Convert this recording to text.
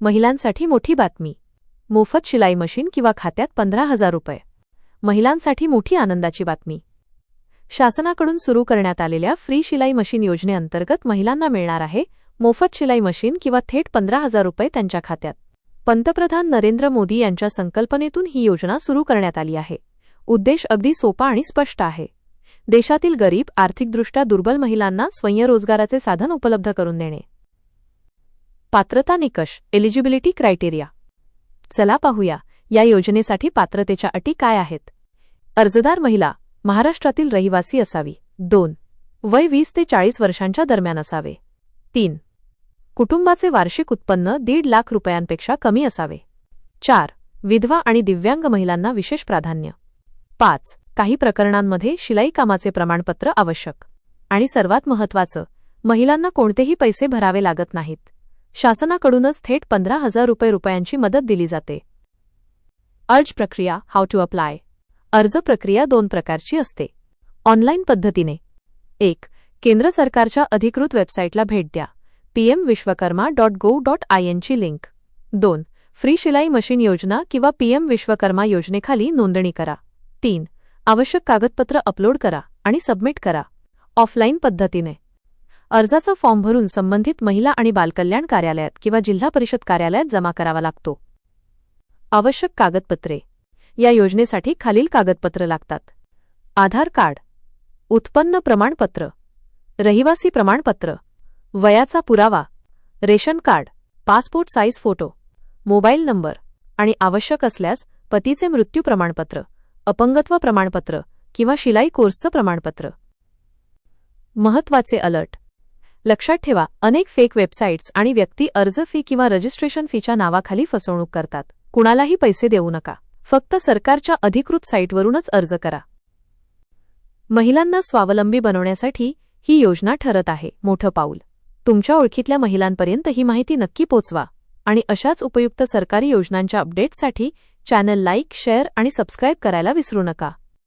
महिलांसाठी मोठी बातमी. मोफत शिलाई मशीन किंवा खात्यात पंधरा हजार रुपये. महिलांसाठी मोठी आनंदाची बातमी. शासनाकडून सुरू करण्यात आलेल्या फ्री शिलाई मशीन योजनेअंतर्गत महिलांना मिळणार आहे मोफत शिलाई मशीन किंवा थेट पंधरा हजार रुपये त्यांच्या खात्यात. पंतप्रधान नरेंद्र मोदी यांच्या संकल्पनेतून ही योजना सुरू करण्यात आली आहे. उद्देश अगदी सोपा आणि स्पष्ट आहे. देशातील गरीब आर्थिकदृष्ट्या दुर्बल महिलांना स्वयंरोजगाराचे साधन उपलब्ध करून देणे. पात्रता निकष एलिजिबिलिटी क्रायटेरिया चला पाहूया या योजनेसाठी पात्रतेच्या अटी काय आहेत? अर्जदार महिला महाराष्ट्रातील रहिवासी असावी. दोन वय वीस ते चाळीस वर्षांच्या दरम्यान असावे. तीन कुटुंबाचे वार्षिक उत्पन्न दीड लाख रुपयांपेक्षा कमी असावे. चार विधवा आणि दिव्यांग महिलांना विशेष प्राधान्य. पाच काही प्रकरणांमध्ये शिलाई कामाचे प्रमाणपत्र आवश्यक. आणि सर्वात महत्त्वाचं महिलांना कोणतेही पैसे भरावे लागत नाहीत. शासनाकडूनच थेट पंधरा हजार रुपये रुपयांची मदत दिली जाते. अर्ज प्रक्रिया हाऊ टू अप्लाय अर्ज प्रक्रिया दोन प्रकारची असते. ऑनलाईन पद्धतीने. एक केंद्र सरकारच्या अधिकृत वेबसाईटला भेट द्या. PM Vishwakarma dot gov dot I एनची link. दोन फ्री शिलाई मशीन योजना किंवा पीएम विश्वकर्मा योजनेखाली नोंदणी करा. तीन आवश्यक कागदपत्र अपलोड करा आणि सबमिट करा. ऑफलाईन पद्धतीने. अर्जाचा फॉर्म भरून संबंधित महिला आणि बालकल्याण कार्यालयात किंवा जिल्हा परिषद कार्यालयात जमा करावा लागतो. आवश्यक कागदपत्रे. या योजनेसाठी खालील कागदपत्र लागतात. आधार कार्ड. उत्पन्न प्रमाणपत्र. रहिवासी प्रमाणपत्र. वयाचा पुरावा. Ration card. Passport size photo. Mobile number. आणि आवश्यक असल्यास पतीचे मृत्यू प्रमाणपत्र अपंगत्व प्रमाणपत्र किंवा शिलाई कोर्सचं प्रमाणपत्र. महत्त्वाचे अलर्ट. लक्षात ठेवा अनेक फेक वेबसाईट्स आणि व्यक्ती अर्ज फी किंवा रजिस्ट्रेशन फीच्या नावाखाली फसवणूक करतात. कुणालाही पैसे देऊ नका. फक्त सरकारच्या अधिकृत साईटवरूनच अर्ज करा. महिलांना स्वावलंबी बनवण्यासाठी ही योजना ठरत आहे. मोठं पाऊल. तुमच्या ओळखीतल्या महिलांपर्यंत ही माहिती नक्की पोचवा आणि अशाच उपयुक्त सरकारी योजनांच्या अपडेट्ससाठी चॅनल लाईक शेअर आणि सबस्क्राईब करायला विसरू नका.